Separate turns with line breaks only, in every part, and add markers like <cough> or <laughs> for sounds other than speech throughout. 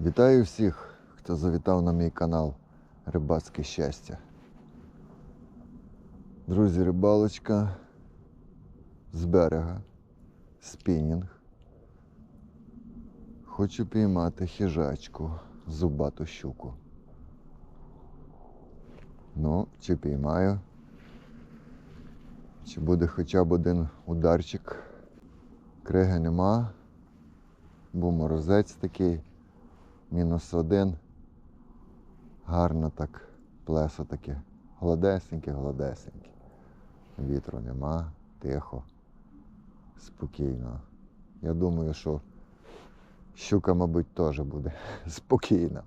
Вітаю всіх, хто завітав на мій канал Рибацьке щастя. Друзі, рибалочка з берега, спінінг. Хочу піймати хижачку, зубату щуку. Ну, чи піймаю, чи буде хоча б один ударчик. Криги нема, був морозець такий мінус один. Гарно так, плесо таке. Гладесеньке, гладесеньке. Вітру нема, тихо, спокійно. Я думаю, що щука, мабуть, теж буде <laughs> спокійна.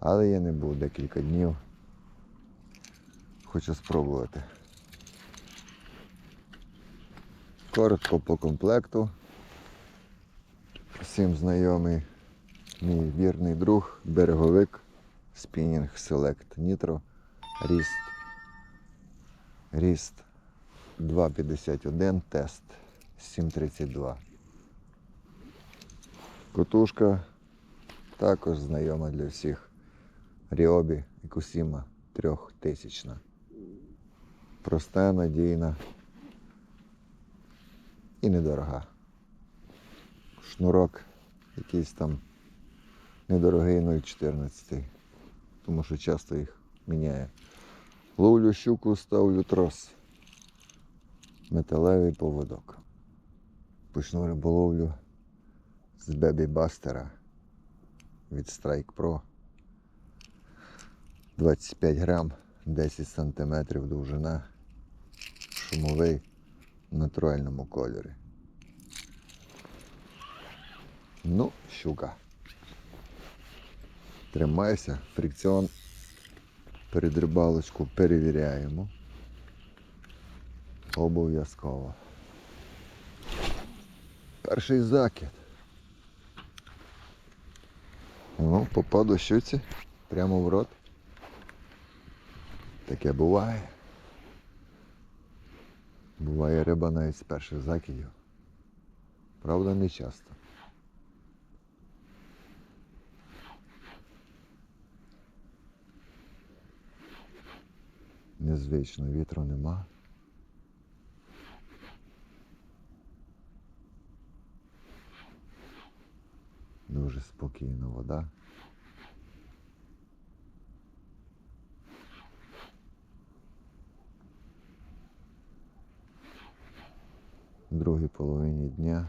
Але я не був декілька днів. Хочу спробувати. Коротко по комплекту. Всім знайомий мій вірний друг, береговик, спінінг Select Nitro, ріст. Ріст 2,51, тест 7,32. Котушка також знайома для всіх. Ріобі і Кусіма трьохтисячна. Проста, надійна і недорога. Шнурок якийсь там недорогий 0,14, тому що часто їх міняє. Ловлю щуку, ставлю трос. Металевий поводок. Почну риболовлю з Бебі Бастера від Strike Pro. 25 грам, 10 сантиметрів довжина, шумовий в натуральному кольорі. Ну, щука. Тримайся, фрикціон перед рибалочку перевіряємо. Обов'язково. Перший закид. Ну, попаду щуці прямо в рот. Таке буває. Буває риба навіть з перших закидів. Правда, не часто. Незвично, вітру нема. Дуже спокійна вода. В другій половині дня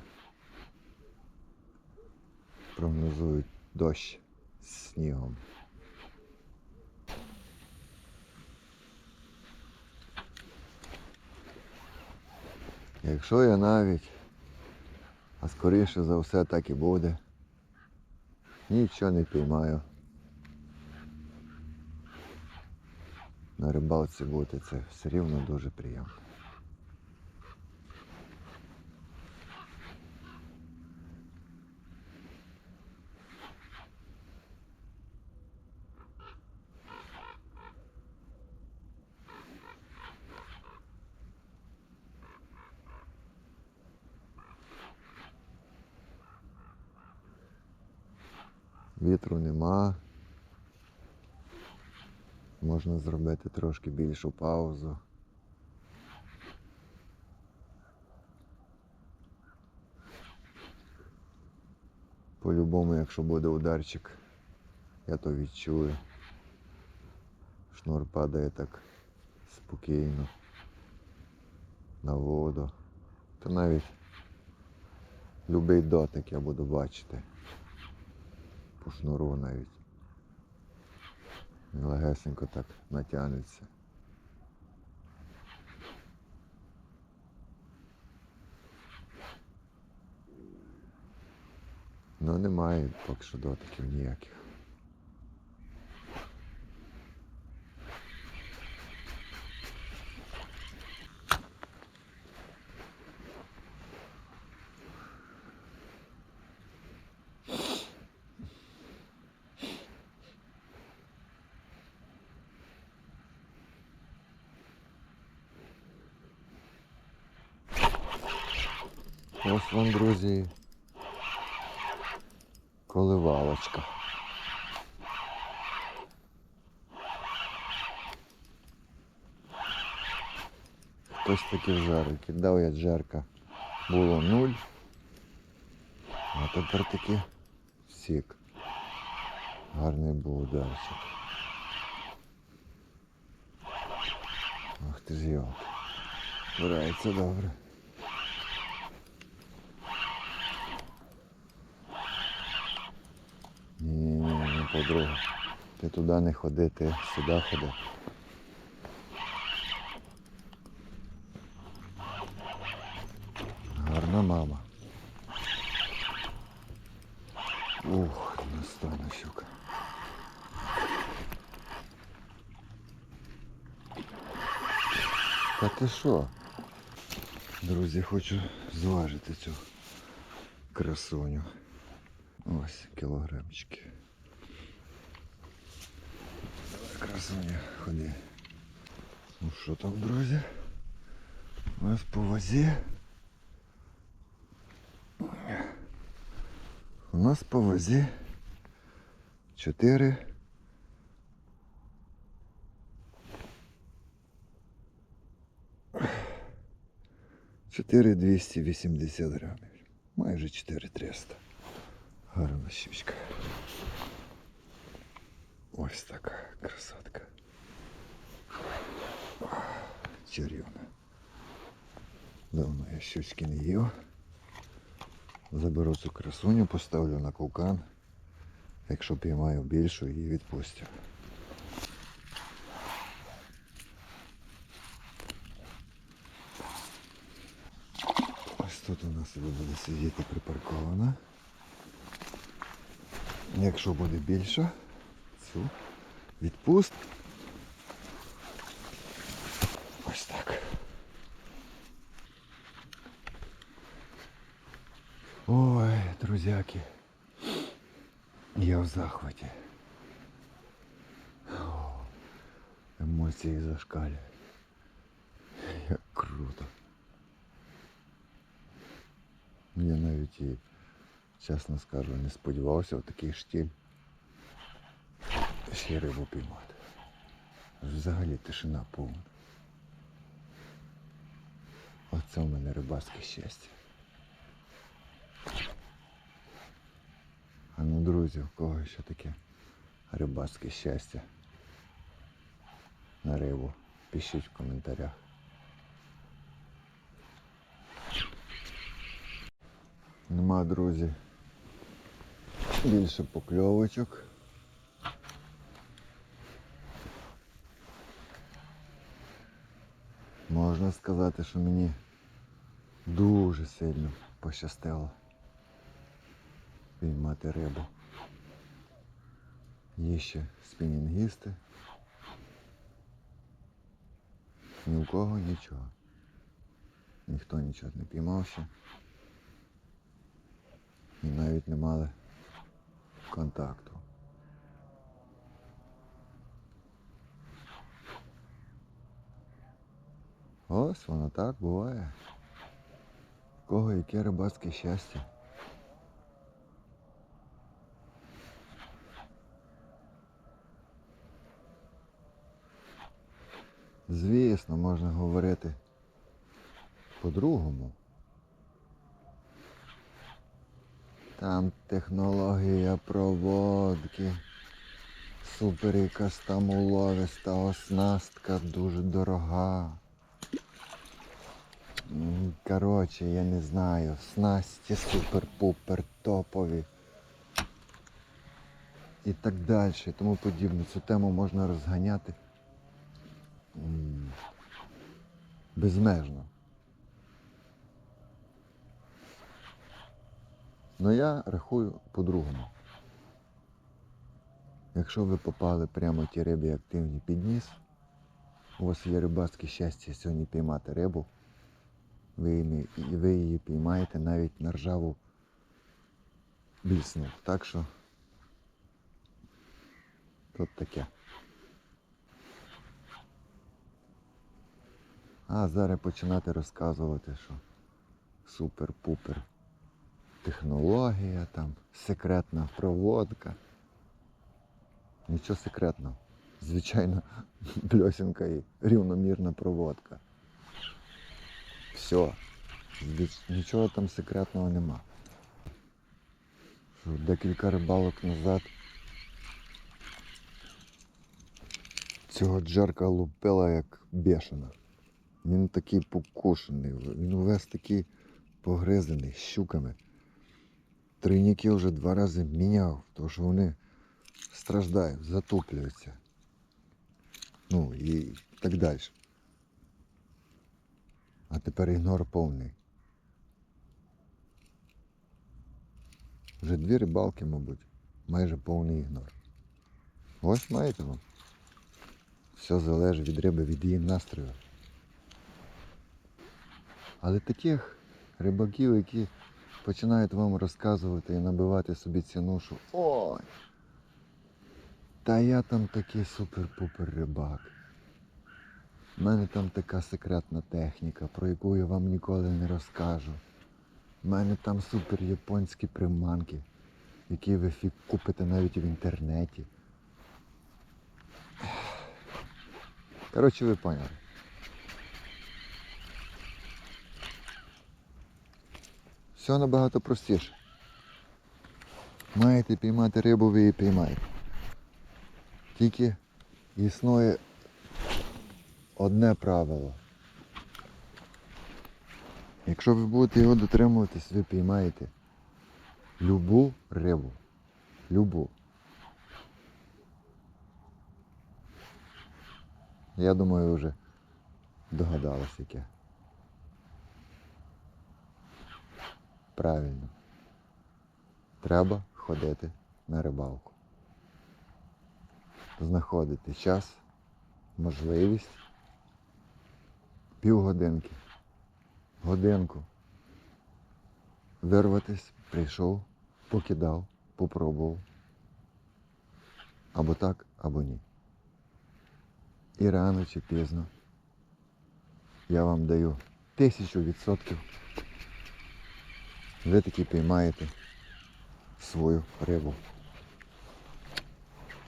прогнозують дощ з снігом. Якщо я навіть, а скоріше за все так і буде, нічого не піймаю. На рибалці бути це все рівно дуже приємно. Вітру нема. Можна зробити трошки більшу паузу. По-любому, якщо буде ударчик, я то відчую. Шнур падає так спокійно на воду. Та навіть любий дотик я буду бачити по шнуру навіть. Легесенько так натягнеться. Ну немає поки що дотиків ніяких. Ось вам, друзі, Коливалочка. Хтось таки в жару кидав я джерка. Було нуль. А тепер таки сік. Гарний був ударчик. Ах ти ж його. Збирається добре. Ні, ні, ні, ні, подруга. Ти туди не ходи, ти сюди ходи. Гарна мама. Ух, настойна щука. Та ти що? Друзі, хочу зважити цю красуню. Ось кілограмчики. Красуня, ходи. Ну що там, друзі? У нас по вазі. У нас по вазі 4 4280 грамів. Майже 4300. Гарна щучка. Ось така красотка. Чарівна. Давно я щучки не їв. Заберу цю красуню, поставлю на кулкан. Якщо піймаю більшу, її відпустю. Ось тут у нас буде сидіти припаркована. Якщо буде більше, цю відпуст. Ось так. Ой, друзяки. Я в захваті. О, емоції зашкалюють. Як круто. Я навіть і, чесно скажу, не сподівався в такий штіль ще рибу піймати. Взагалі тишина повна. Оце в мене рибацьке щастя. А ну, друзі, у кого ще таке рибацьке щастя на рибу? Пишіть в коментарях. Нема, друзі. Більше покльовочок. Можна сказати, що мені дуже сильно пощастило піймати рибу. Є ще спінінгісти. Ні у кого нічого. Ніхто нічого не піймав ще. І навіть не мали контакту. Ось воно так буває. У кого яке рибацьке щастя. Звісно, можна говорити по-другому. Там технологія проводки. Супер якась там уловиста оснастка дуже дорога. Коротше, я не знаю, снасті супер-пупер топові. І так далі, і тому подібне. Цю тему можна розганяти безмежно. Ну я рахую по-другому. Якщо ви попали прямо ті рибі активні під ніс, у вас є рибацьке щастя сьогодні піймати рибу, ви її, піймаєте навіть на ржаву блісну. Так що тут таке. А зараз починати розказувати, що супер-пупер технологія, там, секретна проводка. Нічого секретного. Звичайно, <laughs> бльосінка і рівномірна проводка. Все. Нічого там секретного нема. Декілька рибалок назад цього джерка лупила як бешена. Він такий покушений, він увесь такий погризаний, щуками. Тройники вже два рази міняв, тому що вони страждають, затоплюються. Ну і так далі. А тепер ігнор повний. Вже дві рибалки, мабуть, майже повний ігнор. Ось маєте вам. Все залежить від риби, від її настрою. Але таких рибаків, які починають вам розказувати і набивати собі ціну, що ой, та я там такий супер-пупер рибак. У мене там така секретна техніка, про яку я вам ніколи не розкажу. У мене там супер японські приманки, які ви фі- купите навіть в інтернеті. Коротше, ви поняли. Все набагато простіше. Маєте піймати рибу, ви її піймаєте. Тільки існує одне правило. Якщо ви будете його дотримуватись, ви піймаєте любу рибу. Любу. Я думаю, ви вже догадалась яке. Правильно. Треба ходити на рибалку. Знаходити час, можливість, півгодинки, годинку. Вирватись, прийшов, покидав, попробував. Або так, або ні. І рано чи пізно я вам даю тисячу відсотків. Ви таки піймаєте свою рибу.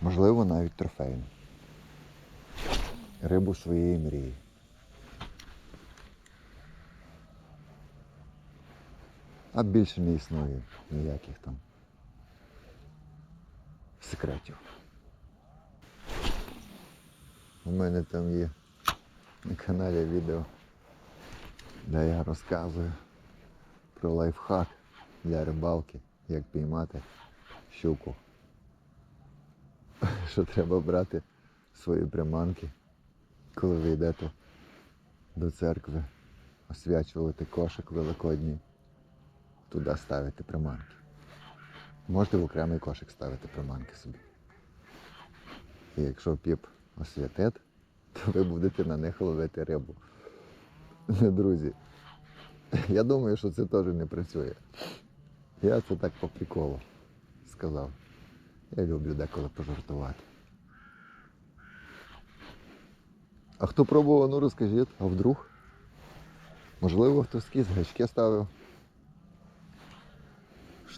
Можливо, навіть трофейну. Рибу своєї мрії. А більше не існує ніяких там секретів. У мене там є на каналі відео, де я розказую про лайфхак для рибалки, як піймати щуку. Що треба брати свої приманки, коли ви йдете до церкви, освячувати кошик великодній, туди ставити приманки. Можете в окремий кошик ставити приманки собі. І якщо піп освятить, то ви будете на них ловити рибу. Друзі, я думаю, що це теж не працює. Я це так по приколу сказав. Я люблю деколи пожартувати. А хто пробував, ну розкажіть, а вдруг? Можливо, хтось скіз гачки ставив.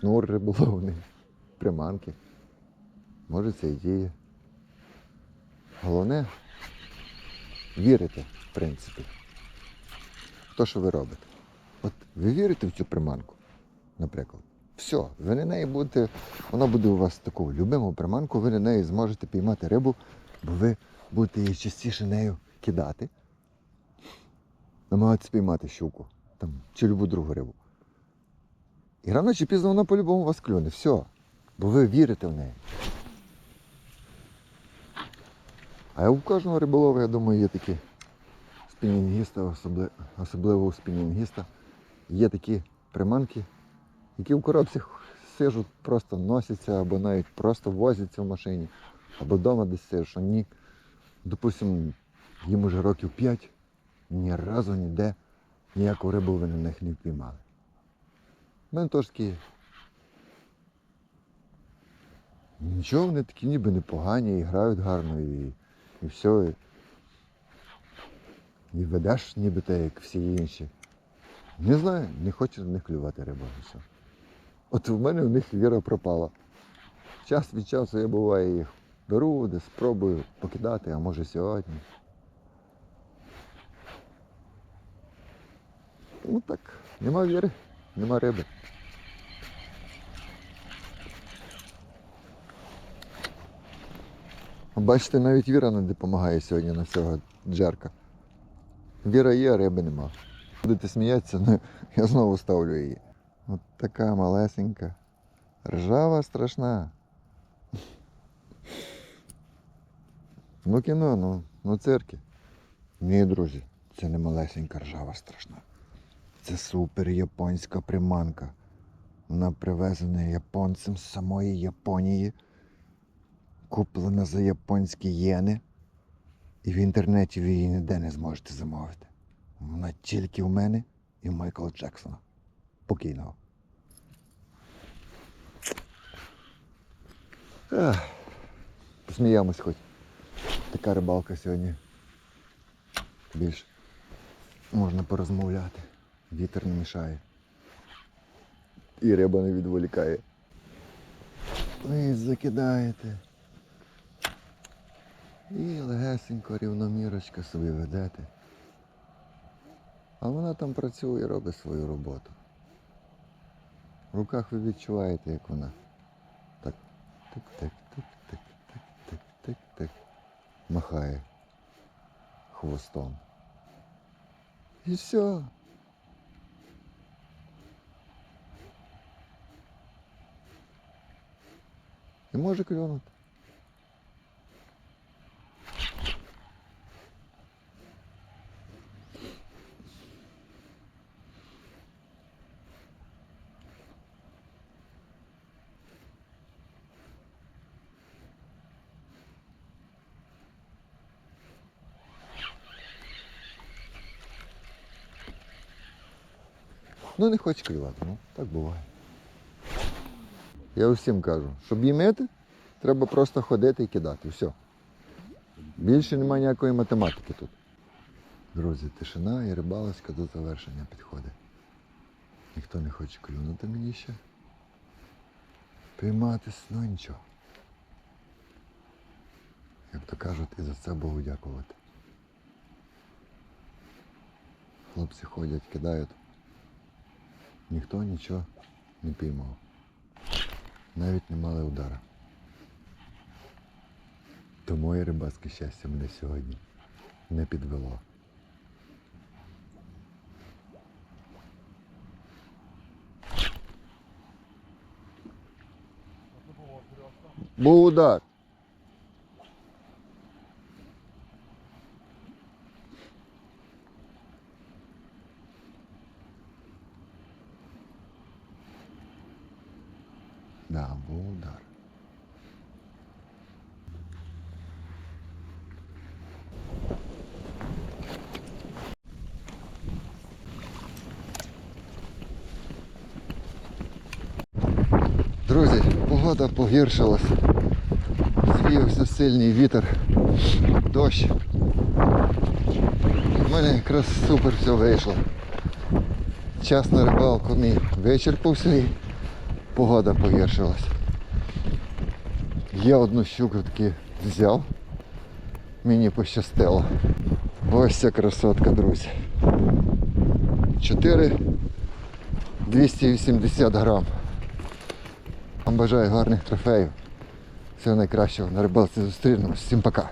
Шнур риболовний, приманки. Може це і діє. Головне вірити, в принципі. в те, що ви робите. От ви вірите в цю приманку, наприклад. Все, ви на неї будете, вона буде у вас таку любиму приманку, ви на неї зможете піймати рибу, бо ви будете її частіше нею кидати, намагатися піймати щуку там, чи любу другу рибу. І рано чи пізно вона по-любому вас клюне. Все. Бо ви вірите в неї. А у кожного риболова, я думаю, є такі спінінгіста, особливо, у спінінгіста, є такі приманки, які в коробці сижуть, просто носяться, або навіть просто возяться в машині, або вдома десь сижуть, що ні. Допустимо, їм уже років 5, ні разу ніде ніяку рибу ви на них не впіймали. Такі. Нічого, вони такі ніби непогані, і грають гарно, і, і все. І, ведеш ніби те, як всі інші. Не знаю, не хочу на них клювати риба. все. От в мене в них віра пропала. Час від часу я буває їх беру, десь спробую покидати, а може сьогодні. Ну так, нема віри, нема риби. Бачите, навіть віра не допомагає сьогодні на цього джерка. Віра є, а риби нема. Будете сміятися, ну <laughs> я знову ставлю її. От така малесенька. Ржава страшна. Ну кіно, ну, ну цирки. Ні, друзі, це не малесенька ржава страшна. Це супер японська приманка. Вона привезена японцем з самої Японії. Куплена за японські єни. І в інтернеті ви її ніде не зможете замовити. Вона тільки у мене і в Майкла Джексона. Покійного. Ах, Посміємось хоч. Така рибалка сьогодні. Більш можна порозмовляти. Вітер не мішає. І риба не відволікає. Ви закидаєте. І легесенько рівномірочка собі ведете. А вона там працює, робить свою роботу. В руках ви відчуваєте, як вона. Так, тик-тик-тик-тик-тик-тик-тик-тик. Махає хвостом. І все. І може клюнути. Ну не хоче клювати, ну так буває. Я усім кажу, щоб їмити, треба просто ходити і кидати. Все. Більше немає ніякої математики тут. Друзі, тишина і рибалочка до завершення підходить. Ніхто не хоче клюнути мені ще. Пійматись, ну нічого. Як то кажуть, і за це Богу дякувати. Хлопці ходять, кидають. Ніхто нічого не піймав. Навіть не мали удара. То моє рибацьке щастя мене сьогодні не підвело. Був удар. Да, був удар. Друзі, погода погіршилась. Звіявся сильний вітер, дощ. У мене якраз супер все вийшло. Час на рибалку мій вичерпався і погода погіршилась. Я одну щуку таки взяв. Мені пощастило. Ось ця красотка, друзі. 4 280 грам. Вам бажаю гарних трофеїв. Всього найкращого на рибалці зустрінемось. Всім пока.